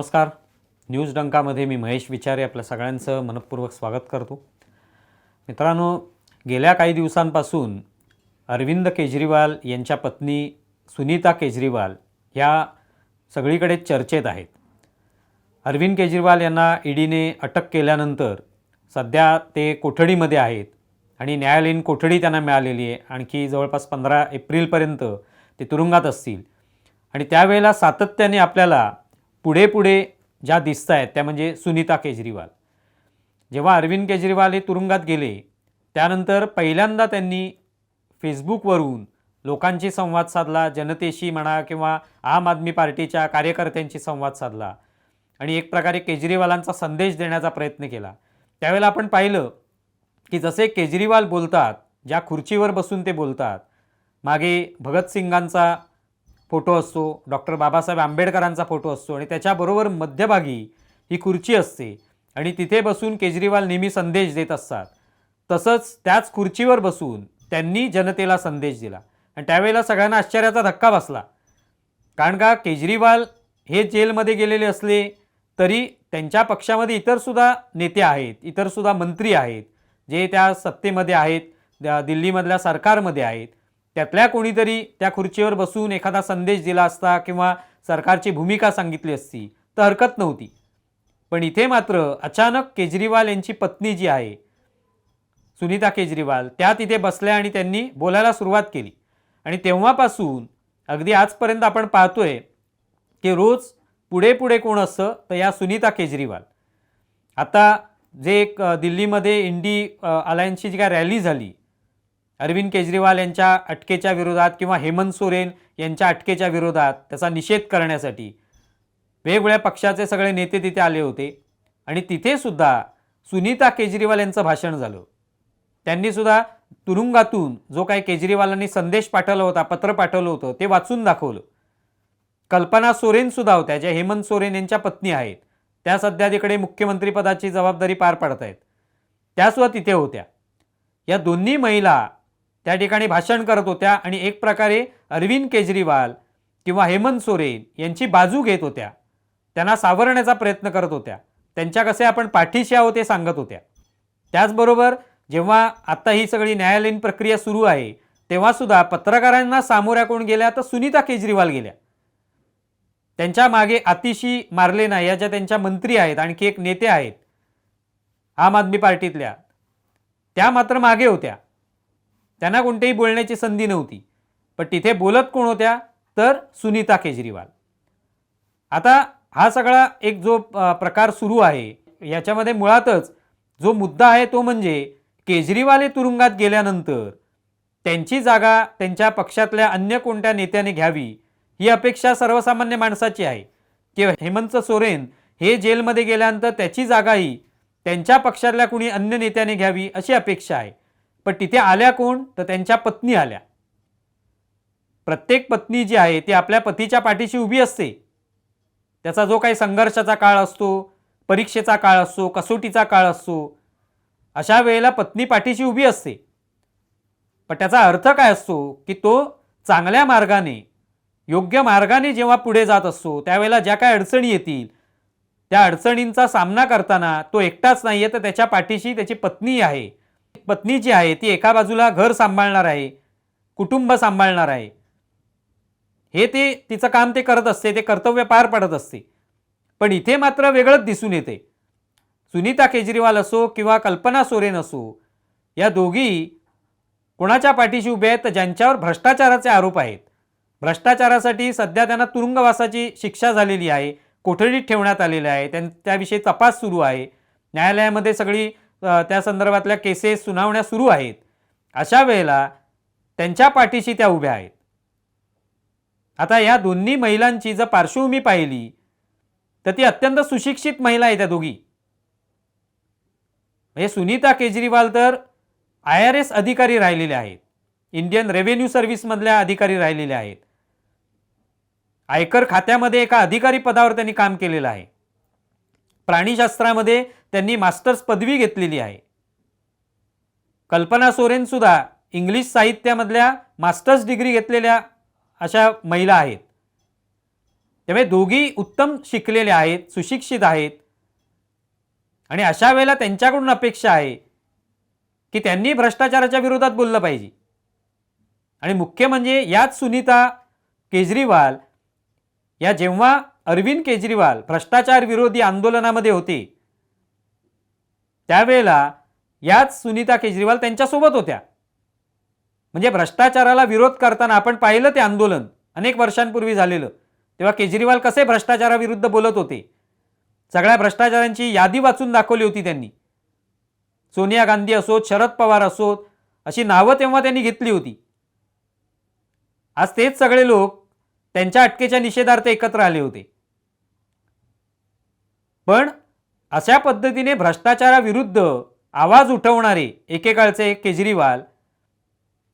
नमस्कार. न्यूज डंकामध्ये मी महेश विचारे आपल्या सगळ्यांचं मनपूर्वक स्वागत करतो. मित्रांनो गेल्या काही दिवसांपासून अरविंद केजरीवाल यांच्या पत्नी सुनीता केजरीवाल ह्या सगळीकडे चर्चेत आहेत. अरविंद केजरीवाल यांना ईडीने अटक केल्यानंतर सध्या ते कोठडीमध्ये आहेत आणि न्यायालयीन कोठडी त्यांना मिळालेली आहे. आणखी जवळपास पंधरा एप्रिलपर्यंत ते तुरुंगात असतील. आणि त्यावेळेला सातत्याने आपल्याला पुढे पुढे ज्या दिसत आहेत त्या म्हणजे सुनीता केजरीवाल. जेव्हा अरविंद केजरीवाल हे तुरुंगात गेले त्यानंतर पहिल्यांदा त्यांनी फेसबुकवरून लोकांशी संवाद साधला जनतेशी म्हणा किंवा आम आदमी पार्टीच्या कार्यकर्त्यांशी संवाद साधला आणि एक प्रकारे केजरीवालांचा संदेश देण्याचा प्रयत्न केला. त्यावेळेला आपण पाहिलं की जसे केजरीवाल बोलतात ज्या खुर्चीवर बसून ते बोलतात मागे भगतसिंगांचा फोटो असतो. डॉक्टर बाबासाहेब आंबेडकरांचा फोटो असतो आणि त्याच्याबरोबर मध्यभागी ही खुर्ची असते आणि तिथे बसून केजरीवाल नेहमी संदेश देत असतात. तसंच त्याच खुर्चीवर बसून त्यांनी जनतेला संदेश दिला आणि त्यावेळेला सगळ्यांना आश्चर्याचा धक्का बसला. कारण का? केजरीवाल हे जेलमध्ये गेलेले असले तरी त्यांच्या पक्षामध्ये इतरसुद्धा नेते आहेत इतरसुद्धा मंत्री आहेत जे त्या सत्तेमध्ये आहेत दिल्लीमधल्या सरकारमध्ये आहेत. त्यातल्या कोणीतरी त्या खुर्चीवर बसून एखादा संदेश दिला असता किंवा सरकारची भूमिका सांगितली असती तर हरकत नव्हती. पण इथे मात्र अचानक केजरीवाल यांची पत्नी जी आहे सुनीता केजरीवाल त्या तिथे बसल्या आणि त्यांनी बोलायला सुरुवात केली. आणि तेव्हापासून अगदी आजपर्यंत आपण पाहतोय की रोज पुढे पुढे कोण असतं तर या सुनीता केजरीवाल. आता जे एक दिल्लीमध्ये इंडी अलायन्सची जी काय रॅली झाली अरविंद केजरीवाल यांच्या अटकेच्या विरोधात किंवा हेमंत सोरेन यांच्या अटकेच्या विरोधात त्याचा निषेध करण्यासाठी वेगवेगळ्या पक्षाचे सगळे नेते तिथे आले होते. आणि तिथेसुद्धा सुनीता केजरीवाल यांचं भाषण झालं. त्यांनीसुद्धा तुरुंगातून जो काही केजरीवालांनी संदेश पाठवला होता पत्र पाठवलं होतं ते वाचून दाखवलं. कल्पना सोरेनसुद्धा होत्या ज्या हेमंत सोरेन यांच्या पत्नी आहेत. त्या सध्या तिकडे मुख्यमंत्रीपदाची जबाबदारी पार पाडत आहेत त्यासुद्धा तिथे होत्या. या दोन्ही महिला त्या ठिकाणी भाषण करत होत्या आणि एक प्रकारे अरविंद केजरीवाल किंवा हेमंत सोरेन यांची बाजू घेत होत्या. त्यांना सावरण्याचा प्रयत्न करत होत्या. त्यांच्या कसे आपण पाठीशी आहोत ते सांगत होत्या. त्याचबरोबर जेव्हा आत्ता ही सगळी न्यायालयीन प्रक्रिया सुरू आहे तेव्हासुद्धा पत्रकारांना सामोऱ्या कोण गेल्या तर सुनीता केजरीवाल गेल्या. त्यांच्या मागे आतिशी मार्लेना या ज्या त्यांच्या मंत्री आहेत आणखी एक नेते आहेत आम आदमी पार्टीतल्या त्या मात्र मागे होत्या. त्यांना कोणतेही बोलण्याची संधी नव्हती. पण तिथे बोलत कोण होत्या? तर सुनीता केजरीवाल. आता हा सगळा एक जो प्रकार सुरू आहे याच्यामध्ये मुळातच जो मुद्दा आहे तो म्हणजे केजरीवाल हे तुरुंगात गेल्यानंतर त्यांची जागा त्यांच्या पक्षातल्या अन्य कोणत्या नेत्याने घ्यावी ही अपेक्षा सर्वसामान्य माणसाची आहे. की हेमंत सोरेन हे जेलमध्ये गेल्यानंतर त्याची जागाही त्यांच्या पक्षातल्या कुणी अन्य नेत्याने घ्यावी अशी अपेक्षा आहे. पण तिथे आल्या कोण? तर त्यांच्या पत्नी आल्या. प्रत्येक पत्नी जी आहे ती आपल्या पतीच्या पाठीशी उभी असते. त्याचा जो काही संघर्षाचा काळ असतो परीक्षेचा काळ असतो कसोटीचा काळ असतो अशा वेळेला पत्नी पाठीशी उभी असते. पण त्याचा अर्थ काय असतो? की तो चांगल्या मार्गाने योग्य मार्गाने जेव्हा पुढे जात असतो त्यावेळेला ज्या काय अडचणी येतील त्या अडचणींचा सामना करताना तो एकटाच नाही आहे तर त्याच्या पाठीशी त्याची पत्नी आहे. पत्नी जी आहे ती एका बाजूला घर सांभाळणार आहे कुटुंब सांभाळणार आहे. हे ते तिचं काम ते करत असते ते कर्तव्य पार पडत असते. पण इथे मात्र वेगळंच दिसून येते. सुनीता केजरीवाल असो किंवा कल्पना सोरेन असो या दोघी कोणाच्या पाठीशी उभे आहेत तर ज्यांच्यावर भ्रष्टाचाराचे आरोप आहेत. भ्रष्टाचारासाठी सध्या त्यांना तुरुंगवासाची शिक्षा झालेली आहे कोठडीत ठेवण्यात आलेली आहे त्यां त्याविषयी तपास सुरू आहे. न्यायालयामध्ये सगळी त्या संदर्भातल्या केसेस सुनावण्या सुरू आहेत. अशा वेळेला त्यांच्या पाठीशी त्या उभ्या आहेत. आता या दोन्ही महिलांची जर पार्श्वभूमी पाहिली तर ती अत्यंत सुशिक्षित महिला आहे त्या दोघी. म्हणजे सुनीता केजरीवाल तर आय आर एस अधिकारी राहिलेले आहेत. इंडियन रेव्हेन्यू सर्व्हिसमधल्या अधिकारी राहिलेल्या आहेत. आयकर खात्यामध्ये एका अधिकारी पदावर त्यांनी काम केलेलं आहे. प्राणीशास्त्रामध्ये त्यांनी मास्टर्स पदवी घेतलेली आहे. कल्पना सोरेन सुद्धा इंग्लिश साहित्यामधल्या मास्टर्स डिग्री घेतलेल्या अशा महिला आहेत. त्यामुळे दोघी उत्तम शिकलेल्या आहेत सुशिक्षित आहेत. आणि अशा वेळेला त्यांच्याकडून अपेक्षा आहे की त्यांनी भ्रष्टाचाराच्या विरोधात बोललं पाहिजे. आणि मुख्य म्हणजे याच सुनीता केजरीवाल या जेव्हा अरविंद केजरीवाल भ्रष्टाचार विरोधी आंदोलनामध्ये होते. त्यावेळेला याच सुनीता केजरीवाल त्यांच्यासोबत होत्या. म्हणजे भ्रष्टाचाराला विरोध करताना आपण पाहिलं ते आंदोलन अनेक वर्षांपूर्वी झालेलं. तेव्हा केजरीवाल कसे भ्रष्टाचाराविरुद्ध बोलत होते? सगळ्या भ्रष्टाचारांची यादी वाचून दाखवली होती त्यांनी. सोनिया गांधी असोत शरद पवार असोत अशी नावं तेव्हा त्यांनी घेतली होती. आज तेच सगळे लोक त्यांच्या अटकेच्या निषेधार्थ एकत्र आले होते. पण अशा पद्धतीने भ्रष्टाचाराविरुद्ध आवाज उठवणारे एकेकाळचे केजरीवाल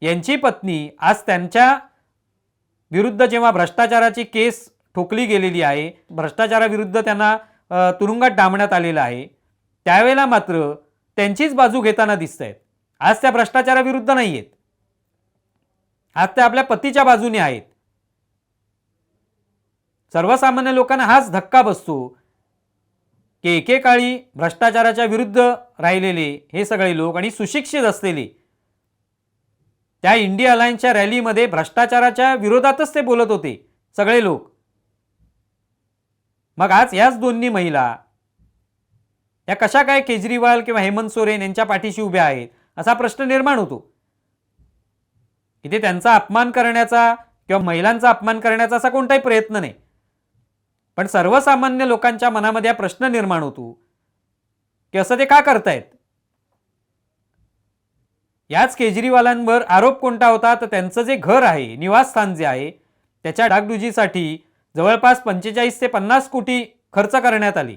यांची पत्नी आज त्यांच्या विरुद्ध जेव्हा भ्रष्टाचाराची केस ठोकली गेलेली आहे भ्रष्टाचाराविरुद्ध त्यांना तुरुंगात डांबण्यात आलेलं आहे त्यावेळेला मात्र त्यांचीच बाजू घेताना दिसत आहेत आज त्या भ्रष्टाचाराविरुद्ध नाही आहेत आज त्या आपल्या पतीच्या बाजूने आहेत. सर्वसामान्य लोकांना हाच धक्का बसतो की एकेकाळी भ्रष्टाचाराच्या विरुद्ध राहिलेले हे सगळे लोक आणि सुशिक्षित असलेले त्या इंडिया अलायन्सच्या रॅलीमध्ये भ्रष्टाचाराच्या विरोधातच ते बोलत होते सगळे लोक. मग आज याच दोन्ही महिला या कशा काय केजरीवाल किंवा हेमंत सोरेन यांच्या पाठीशी उभ्या आहेत असा प्रश्न निर्माण होतो. इथे त्यांचा अपमान करण्याचा किंवा महिलांचा अपमान करण्याचा असा कोणताही प्रयत्न नाही. पण सर्वसामान्य लोकांच्या मनामध्ये हा प्रश्न निर्माण होतो की असं ते का करतायत? याच केजरीवालांवर आरोप कोणता होता? तर त्यांचं जे घर आहे निवासस्थान जे आहे त्याच्या डागडुजीसाठी जवळपास पंचेचाळीस ते पन्नास कोटी खर्च करण्यात आली.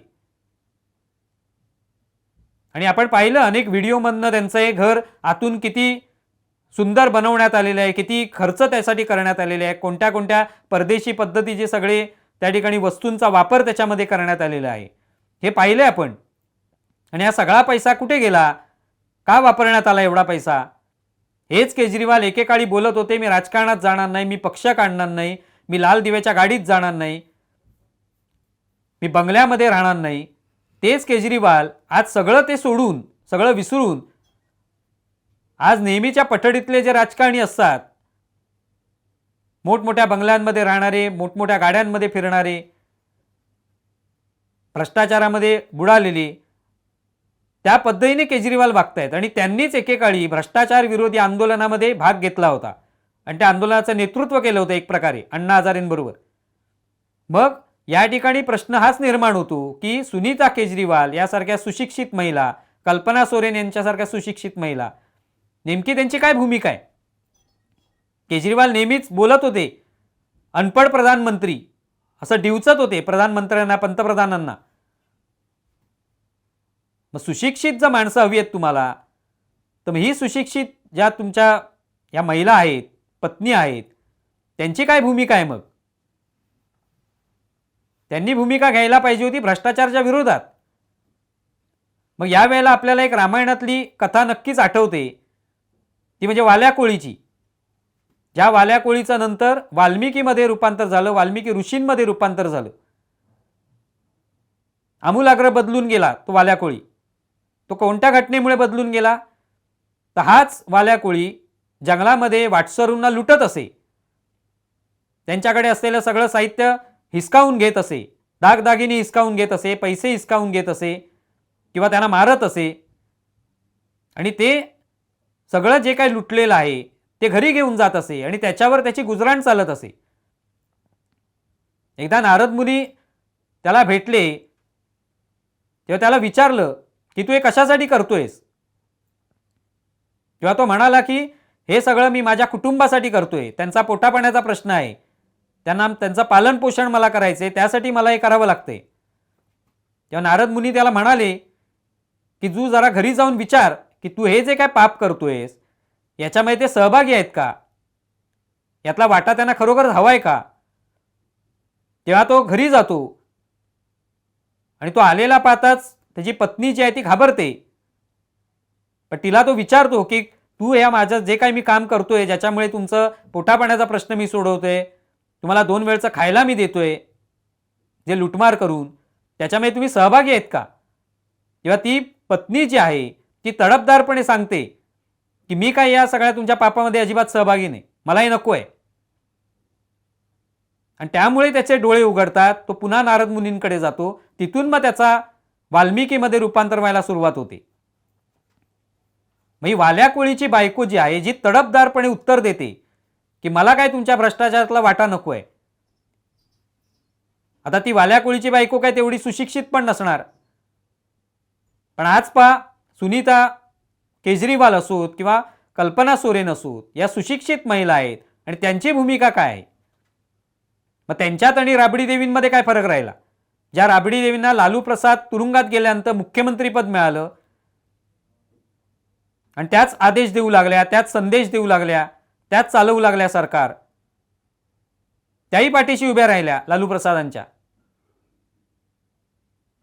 आणि आपण पाहिलं अनेक व्हिडिओमधनं त्यांचं हे घर आतून किती सुंदर बनवण्यात आलेलं आहे किती खर्च त्यासाठी करण्यात आलेले आहे कोणत्या कोणत्या परदेशी पद्धतीचे सगळे त्या ठिकाणी वस्तूंचा वापर त्याच्यामध्ये करण्यात आलेला आहे. हे पाहिलं आपण. आणि हा सगळा पैसा कुठे गेला? का वापरण्यात आला एवढा पैसा? हेच केजरीवाल एकेकाळी बोलत होते मी राजकारणात जाणार नाही मी पक्ष काढणार नाही मी लाल दिव्याच्या गाडीत जाणार नाही मी बंगल्यामध्ये राहणार नाही. तेच केजरीवाल आज सगळं ते सोडून सगळं विसरून आज नेहमीच्या पठडीतले जे राजकारणी असतात मोठमोठ्या बंगल्यांमध्ये राहणारे मोठमोठ्या गाड्यांमध्ये फिरणारे भ्रष्टाचारामध्ये बुडालेले त्या पद्धतीने केजरीवाल वागतायत. आणि त्यांनीच एकेकाळी भ्रष्टाचार विरोधी आंदोलनामध्ये भाग घेतला होता. आणि त्या आंदोलनाचं नेतृत्व केलं होतं एक प्रकारे अण्णा हजारेंबरोबर. मग या ठिकाणी प्रश्न हाच निर्माण होतो की सुनीता केजरीवाल यासारख्या सुशिक्षित महिला कल्पना सोरेन यांच्यासारख्या सुशिक्षित महिला नेमकी त्यांची काय भूमिका आहे? केजरीवाल नेहमीच बोलत होते अनपड प्रधानमंत्री असं डिवचत होते प्रधानमंत्र्यांना पंतप्रधानांना. मग सुशिक्षित जर माणसं हवी आहेत तुम्हाला तर मग ही सुशिक्षित ज्या तुमच्या या महिला आहेत पत्नी आहेत त्यांची काय भूमिका आहे मग? त्यांनी भूमिका घ्यायला पाहिजे होती भ्रष्टाचाराच्या विरोधात. मग यावेळेला आपल्याला एक रामायणातली कथा नक्कीच आठवते. ती म्हणजे वाल्या कोळीची. ज्या वाल्या कोळीचं नंतर वाल्मिकीमध्ये रूपांतर झालं वाल्मिकी ऋषींमध्ये रूपांतर झालं. आमूलाग्र बदलून गेला तो वाल्या कोळी तो कोणत्या घटनेमुळे बदलून गेला? तर हाच वाल्या कोळी जंगलामध्ये वाटसरूंना लुटत असे. त्यांच्याकडे असलेलं सगळं साहित्य हिसकावून घेत असे. दागदागिने हिसकावून घेत असे पैसे हिसकावून घेत असे किंवा त्यांना मारत असे. आणि ते सगळं जे काही लुटलेलं आहे ते घरी घेऊन जात असे आणि त्याच्यावर त्याची गुजराण चालत असे. एकदा नारद मुनी त्याला भेटले तेव्हा त्याला विचारलं की तू हे कशासाठी करतोयस? तेव्हा तो म्हणाला की हे सगळं मी माझ्या कुटुंबासाठी करतोय. त्यांचा पोटापाण्याचा प्रश्न आहे. त्यांना त्यांचं पालनपोषण मला करायचं आहे त्यासाठी मला हे करावं लागतंय. तेव्हा नारद मुनी त्याला म्हणाले की तू जरा घरी जाऊन विचार की तू हे जे काय पाप करतोयस याच्यामध्ये ते सहभागी आहेत का? यातला वाटा त्यांना खरोखर हवा आहे का? तेव्हा तो घरी जातो. आणि तो आलेला पाहताच त्याची पत्नी जी आहे ती घाबरते. पण तिला तो विचारतो की तू या माझं जे काही मी काम करतोय ज्याच्यामुळे तुमचं पोटापाण्याचा प्रश्न मी सोडवतोय तुम्हाला दोन वेळचं खायला मी देतोय जे लुटमार करून त्याच्यामध्ये तुम्ही सहभागी आहेत का? किंवा ती पत्नी जी आहे ती तडपदारपणे सांगते की मी काय या सगळ्या तुमच्या पापामध्ये अजिबात सहभागी नाही. मलाही नको आहे आणि त्यामुळे त्याचे डोळे उघडतात तो पुन्हा नारद मुनींकडे जातो. तिथून मग त्याचा वाल्मिकीमध्ये रूपांतर व्हायला सुरुवात होते. मग ही वाल्या कोळीची बायको जी आहे जी तडपदारपणे उत्तर देते की मला काय तुमच्या भ्रष्टाचारातला वाटा नको आहे आता ती वाल्या कोळीची बायको काय तेवढी सुशिक्षित पण नसणार. पण आज पहा सुनीता केजरीवाल असोत किंवा कल्पना सोरेन असोत या सुशिक्षित महिला आहेत आणि त्यांची भूमिका काय आहे? मग त्यांच्यात आणि राबडी देवींमध्ये काय फरक राहिला? ज्या राबडी देवींना लालू प्रसाद तुरुंगात गेल्यानंतर मुख्यमंत्रीपद मिळालं आणि त्याच आदेश देऊ लागल्या त्याच संदेश देऊ लागल्या त्याच चालवू लागल्या सरकार त्याही पाठीशी उभ्या राहिल्या लालू प्रसादांच्या.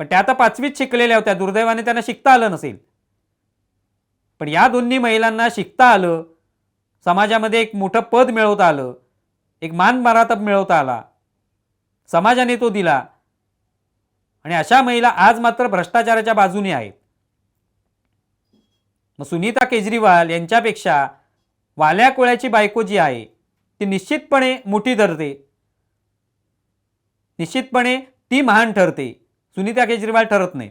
पण त्या आता पाचवीत शिकलेल्या होत्या दुर्दैवाने त्यांना शिकता आलं नसेल. पण या दोन्ही महिलांना शिकता आलं समाजामध्ये एक मोठं पद मिळवता आलं एक मान मारातब मिळवता आला समाजाने तो दिला. आणि अशा महिला आज मात्र भ्रष्टाचाराच्या बाजूने आहेत. मग सुनीता केजरीवाल यांच्यापेक्षा वाल्या कोळ्याची बायको जी आहे ती निश्चितपणे मोठी धरते निश्चितपणे ती महान ठरते. सुनीता केजरीवाल ठरत नाहीत.